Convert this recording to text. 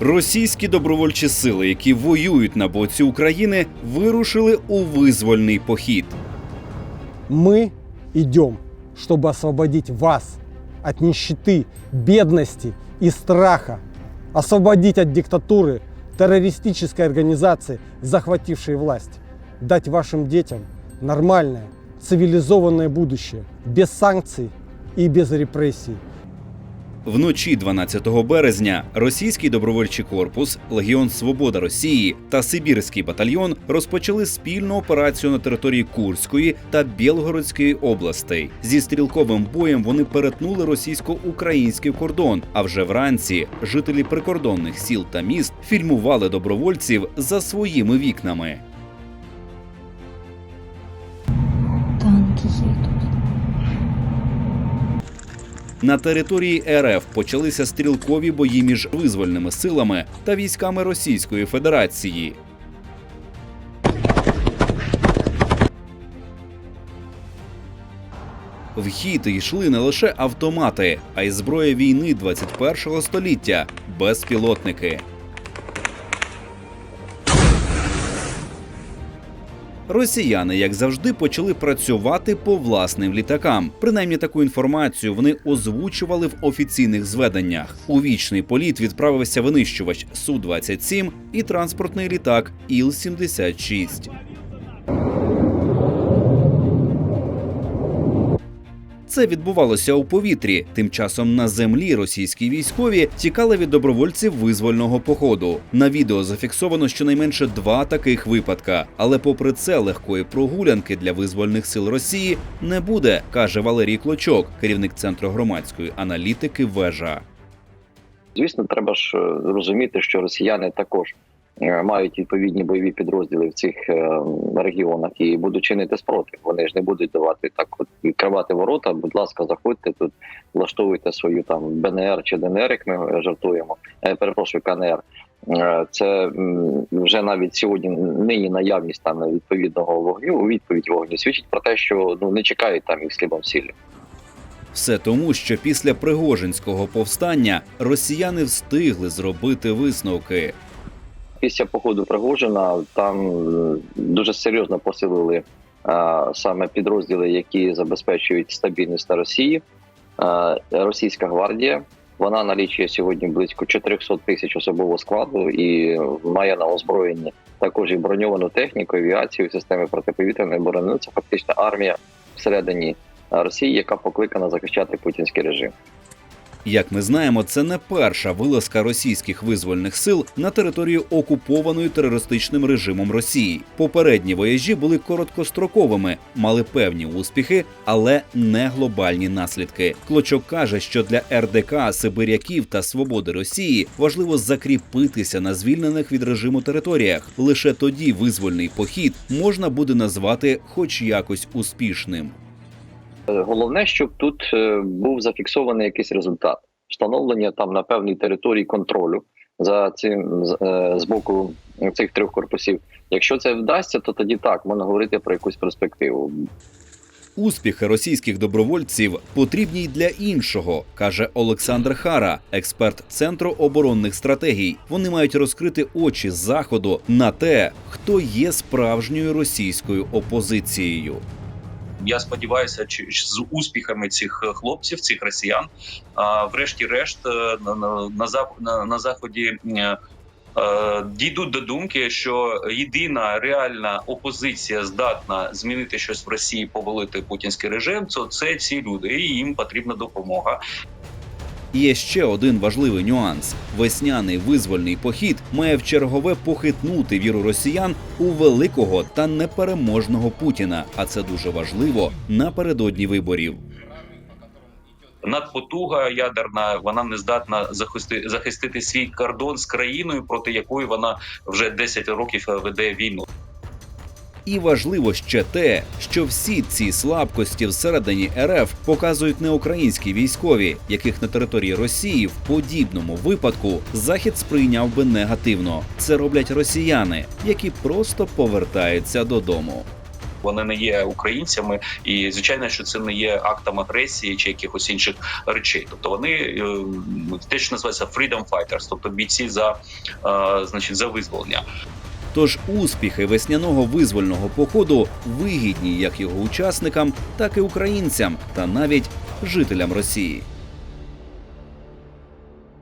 Російські добровольчі сили, які воюють на боці України, вирушили у визвольний похід. Мы идем, чтобы освободить вас от нищеты, бедности и страха, освободить от диктатуры террористической организации, захватившей власть, дать вашим детям нормальное, цивилизованное будущее, без санкций и без репрессий. Вночі 12 березня російський добровольчий корпус, Легіон Свобода Росії та Сибірський батальйон розпочали спільну операцію на території Курської та Білгородської областей. Зі стрілковим боєм вони перетнули російсько-український кордон. А вже вранці жителі прикордонних сіл та міст фільмували добровольців за своїми вікнами. Танки едут. На території РФ почалися стрілкові бої між визвольними силами та військами Російської Федерації. В хід йшли не лише автомати, а й зброя війни 21-го століття безпілотники. Росіяни, як завжди, почали працювати по власним літакам. Принаймні таку інформацію вони озвучували в офіційних зведеннях. У вічний політ відправився винищувач Су 27 і транспортний літак Іл-76. Це відбувалося у повітрі. Тим часом на землі російські військові тікали від добровольців визвольного походу. На відео зафіксовано щонайменше два таких випадка. Але попри це легкої прогулянки для визвольних сил Росії не буде, каже Валерій Клочок, керівник центру громадської аналітики. Вежа. Звісно, треба ж е, розуміти, що росіяни також мають відповідні бойові підрозділи в цих е, регіонах і будуть чинити спротив. Вони ж не будуть давати так, от відкривати ворота. Будь ласка, заходьте тут, влаштовуйте свою там БНР чи ДНР, як ми жартуємо. Е, перепрошую, КНР. Е, Це вже навіть сьогодні нині наявність там відповідного вогню, у відповідь вогню свідчить про те, що ну не чекають там їх слідом сіллю. Все тому, що після Пригожинського повстання росіяни встигли зробити висновки. Після походу Пригожина там е, дуже серйозно посилили е, саме підрозділи, які забезпечують стабільність на Росії. Е, Російська гвардія вона налічує сьогодні близько 400 тисяч особового складу і має на озброєнні також і броньовану техніку, авіацію, системи протиповітряної оборони. Ну, Це фактично армія всередині Росії, яка покликана захищати путінський режим. Як ми знаємо, це не перша вилазка російських визвольних сил на територію окупованої терористичним режимом Росії. Попередні вояжі були короткостроковими, мали певні успіхи, але не глобальні наслідки. Клочок каже, що для РДК, Сибиряків та свободи Росії важливо закріпитися на звільнених від режиму територіях. Лише тоді визвольний похід можна буде назвати хоч якось успішним. Головне, щоб тут е, був зафіксований якийсь результат, встановлення там на певній території контролю за цим е, з боку цих трьох корпусів. Якщо це вдасться, то тоді так можна говорити про якусь перспективу. Успіхи російських добровольців потрібні й для іншого, каже Олександр Хара, експерт центру оборонних стратегій. Вони мають розкрити очі заходу на те, хто є справжньою російською опозицією. Я сподіваюся, чи з успіхами цих е, хлопців, цих росіян, а, врешті-решт, е, на, на, заході. е, Дійдуть до думки, що єдина реальна опозиція здатна змінити щось в Росії, повалити путінський режим. То це ці люди, і їм потрібна допомога. Є ще один важливий нюанс: весняний визвольний похід має вчергове похитнути віру росіян у великого та непереможного Путіна. А це дуже важливо напередодні виборів. Надпотуга ядерна, вона не здатна захисти, захистити свій кордон з країною, проти якої вона вже 10 років веде війну. І важливо ще те, що всі ці слабкості всередині РФ показують не українські військові, яких на території Росії в подібному випадку Захід сприйняв би негативно. Це роблять росіяни, які просто повертаються додому. Вони не є українцями, і звичайно, що це не є актом агресії чи якихось інших речей. Тобто вони е, те, що називається freedom fighters, тобто бійці за е, значить за визволення. Тож успіхи весняного визвольного походу вигідні як його учасникам, так і українцям, та навіть жителям Росії.